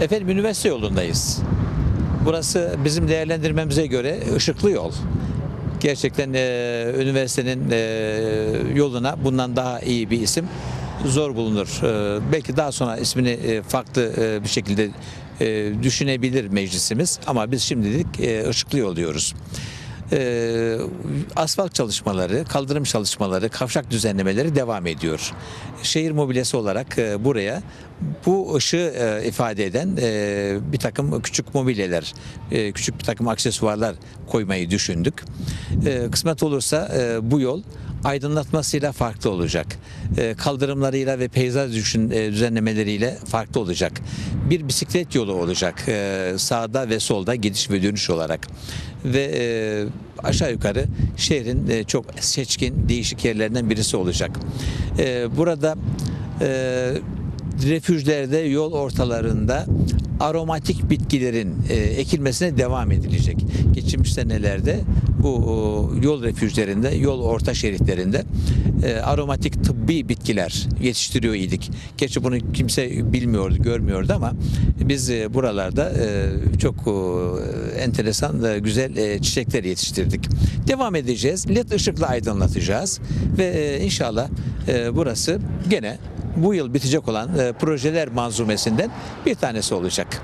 Efendim üniversite yolundayız. Burası bizim değerlendirmemize göre ışıklı yol. Gerçekten e, üniversitenin e, yoluna bundan daha iyi bir isim zor bulunur. E, belki daha sonra ismini e, farklı e, bir şekilde e, düşünebilir meclisimiz ama biz şimdilik e, ışıklı yol diyoruz. E, asfalt çalışmaları, kaldırım çalışmaları, kavşak düzenlemeleri devam ediyor. Şehir mobilyası olarak e, buraya bu ışığı e, ifade eden e, bir takım küçük mobilyeler, e, küçük bir takım aksesuarlar koymayı düşündük. E, kısmet olursa e, bu yol aydınlatmasıyla farklı olacak. E, kaldırımlarıyla ve peyzaj düşün, e, düzenlemeleriyle farklı olacak. Bir bisiklet yolu olacak e, sağda ve solda gidiş ve dönüş olarak. Ve e, aşağı yukarı şehrin çok seçkin, değişik yerlerinden birisi olacak. Burada e, refüjlerde yol ortalarında aromatik bitkilerin ekilmesine devam edilecek. Geçmiş senelerde bu yol refüjlerinde, yol orta şeritlerinde e, aromatik tıbbi bitkiler yetiştiriyor idik. Gerçi bunu kimse bilmiyordu, görmüyordu ama biz e, buralarda e, çok enteresan, güzel çiçekler yetiştirdik. Devam edeceğiz. LED ışıkla aydınlatacağız ve inşallah burası gene bu yıl bitecek olan projeler manzumesinden bir tanesi olacak.